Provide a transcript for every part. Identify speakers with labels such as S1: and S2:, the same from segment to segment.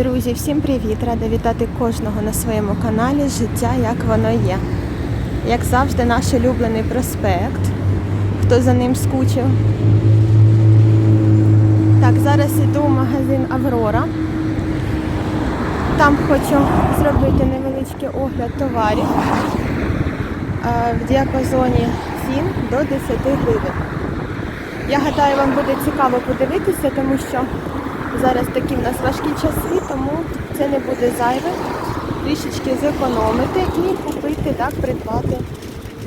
S1: Друзі, всім привіт! Рада вітати кожного на своєму каналі Життя як воно є. Як завжди, наш улюблений проспект. Хто за ним скучив? Так, зараз іду в магазин Аврора. Там хочу зробити невеличкий огляд товарів е, в діапазоні цін до 10 гривень. Я гадаю, вам буде цікаво подивитися, тому що зараз такі в нас важкі часи, тому це не буде зайве. Трішечки зекономити і купити, так, придбати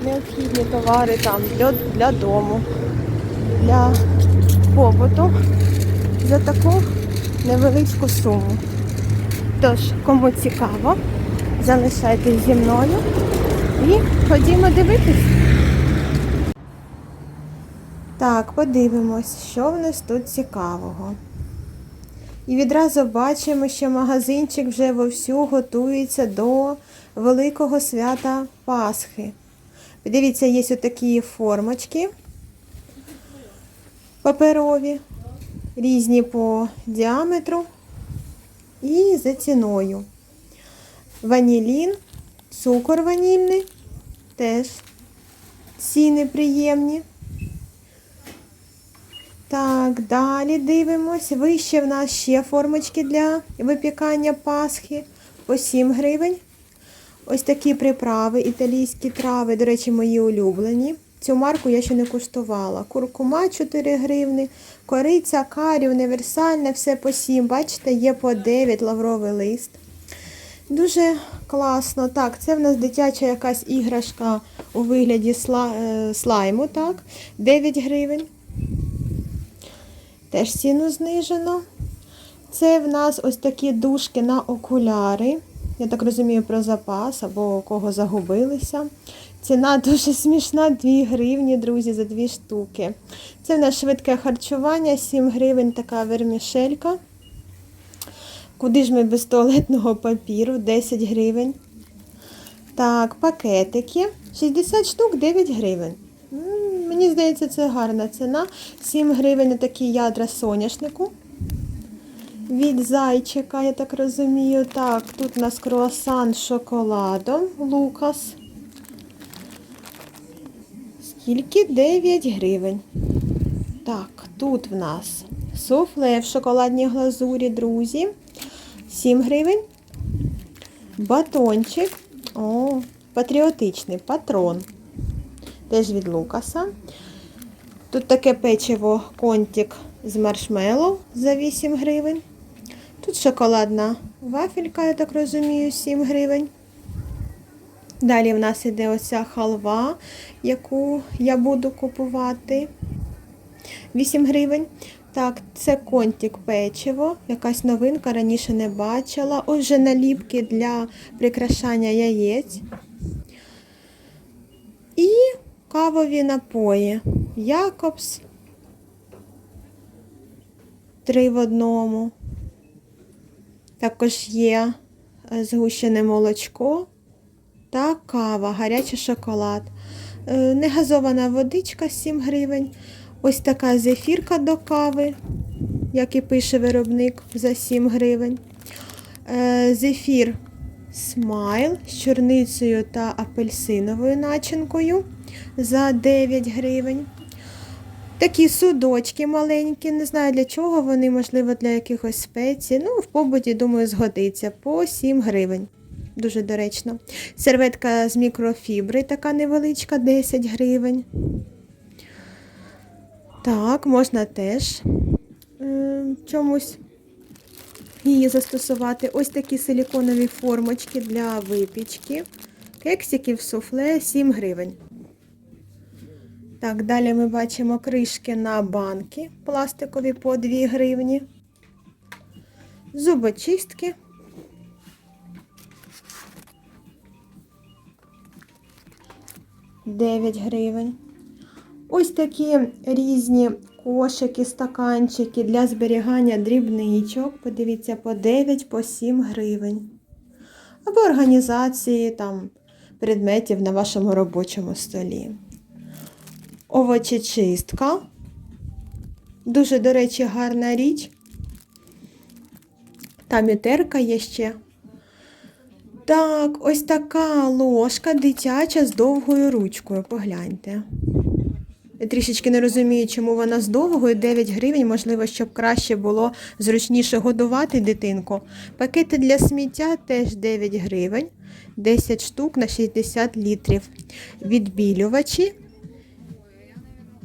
S1: необхідні товари там для, для дому, для побуту за таку невеличку суму. Тож, кому цікаво, залишайтесь зі мною і ходімо дивитись. Так, подивимось, що в нас тут цікавого. І відразу бачимо, що магазинчик вже вовсю готується до великого свята Пасхи. Подивіться, є отакі формочки паперові, різні по діаметру і за ціною. Ванілін, цукор ванільний, теж ціни приємні. Так, далі дивимось. Вище в нас ще формочки для випікання Пасхи по 7 гривень. Ось такі приправи, італійські трави, до речі, мої улюблені. Цю марку я ще не куштувала. Куркума 4 гривни, кориця, карі, універсальне, все по 7. Бачите, є по 9 лавровий лист. Дуже класно. Так, це в нас дитяча якась іграшка у вигляді е, слайму, так? 9 гривень. Теж ціну знижено. Це в нас ось такі дужки на окуляри. Я так розумію, про запас або кого загубилися. Ціна дуже смішна, 2 гривні, друзі, за 2 штуки. Це в нас швидке харчування, 7 гривень така вермішелька. Куди ж ми без туалетного папіру? 10 гривень. Так, пакетики. 60 штук, 9 гривень. Мені здається, це гарна ціна. 7 гривень такі ядра соняшнику. Від зайчика, я так розумію. Так, тут у нас круасан з шоколадом. Лукас. Скільки? 9 гривень. Так, тут в нас суфле в шоколадній глазурі, друзі. 7 гривень. Батончик. О, патріотичний патрон. Теж від Лукаса. Тут таке печиво контик з маршмеллоу за 8 гривень. Тут шоколадна вафелька, я так розумію, 7 гривень. Далі в нас іде оця халва, яку я буду купувати. 8 гривень. Так, це контик печиво, якась новинка, раніше не бачила. Ось вже наліпки для прикрашання яєць. Кавові напої. Якобс. Три в одному. Також є е, згущене молочко та кава, гарячий шоколад. Е, Негазована водичка 7 гривень. Ось така зефірка до кави, як і пише виробник, за 7 гривень. Е, Зефір смайл з чорницею та апельсиновою начинкою за 9 гривень. Такі судочки маленькі, не знаю для чого вони, можливо, для якихось спецій. Ну, в побуті, думаю, згодиться по 7 гривень. Дуже доречно. Серветка з мікрофібри, така невеличка, 10 гривень. Так, можна теж е, чомусь її застосувати. Ось такі силіконові формочки для випічки. Кексиків суфле 7 гривень. Так, далі ми бачимо кришки на банки пластикові по 2 гривні. Зубочистки. Дев'ять гривень. Ось такі різні кошики, стаканчики для зберігання дрібничок. Подивіться, по 9, по 7 гривень. Або організації там предметів на вашому робочому столі. Овочечистка. Дуже, до речі, гарна річ. Там і є ще. Так, ось така ложка дитяча з довгою ручкою. Погляньте. Я трішечки не розумію, чому вона з довгою 9 гривень, можливо, щоб краще було зручніше годувати дитинку. Пакети для сміття теж 9 гривень, 10 штук на 60 літрів. Відбілювачі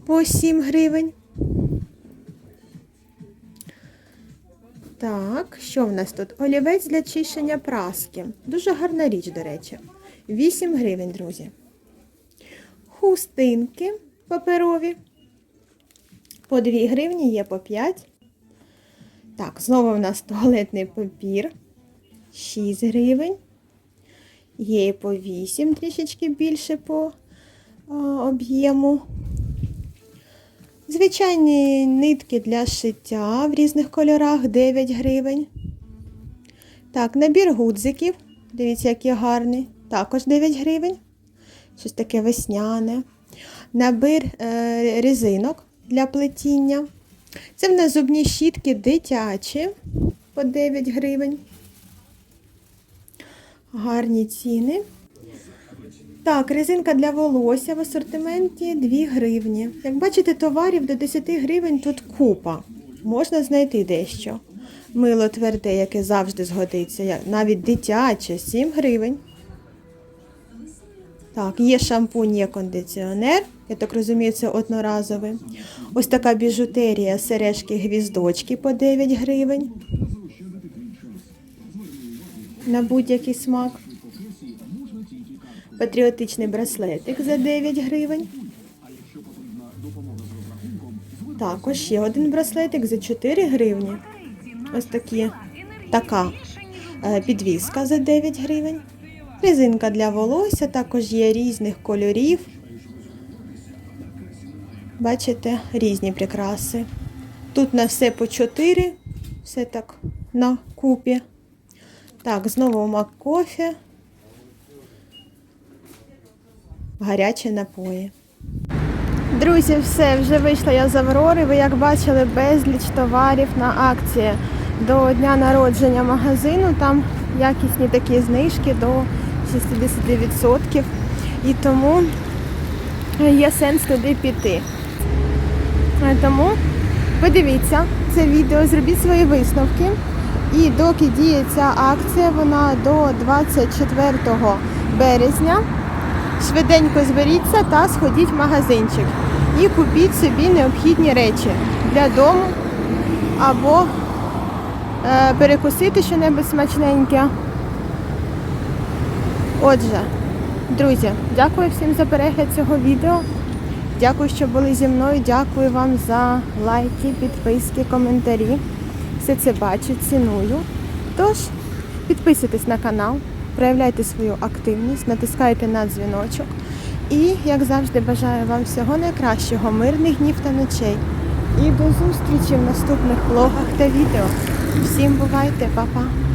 S1: по 7 гривень. Так, що в нас тут? Олівець для чищення праски. Дуже гарна річ, до речі. 8 гривень, друзі. Хустинки паперові. По 2 гривні є по 5. Так, знову в нас туалетний папір. 6 гривень. Є по 8, трішечки більше по об'єму. Звичайні нитки для шиття в різних кольорах 9 гривень. Так, набір гудзиків. Дивіться, який гарний. Також 9 гривень. Щось таке весняне. Набір е, резинок для плетіння. Це в нас зубні щітки дитячі по 9 гривень. Гарні ціни. Так, резинка для волосся в асортименті 2 гривні. Як бачите, товарів до 10 гривень тут купа. Можна знайти дещо. Мило тверде, яке завжди згодиться, навіть дитяче 7 гривень. Так, є шампунь, є кондиціонер. Я так розумію, це одноразовий. Ось така біжутерія, сережки, гвіздочки по 9 гривень. На будь-який смак. Патріотичний браслетик за 9 гривень. Також ще один браслетик за 4 гривні. Ось такі, така е, підвіска за 9 гривень. Резинка для волосся, також є різних кольорів. Бачите, різні прикраси. Тут на все по 4, все так на купі. Так, знову мак кофе. Гарячі напої. Друзі, все, вже вийшла я з Аврори. Ви як бачили, безліч товарів на акції до дня народження магазину. Там якісні такі знижки до 60%. І тому є сенс туди піти. Тому подивіться це відео, зробіть свої висновки. І доки діє ця акція, вона до 24 березня. Швиденько зберіться та сходіть в магазинчик і купіть собі необхідні речі для дому або е, перекусити щось смачненьке. Отже, друзі, дякую всім за перегляд цього відео. Дякую, що були зі мною. Дякую вам за лайки, підписки, коментарі. Все це бачу, ціную. Тож, підписуйтесь на канал, проявляйте свою активність, натискайте на дзвіночок. І, як завжди, бажаю вам всього найкращого, мирних днів та ночей. І до зустрічі в наступних влогах та відео. Всім бувайте, па-па!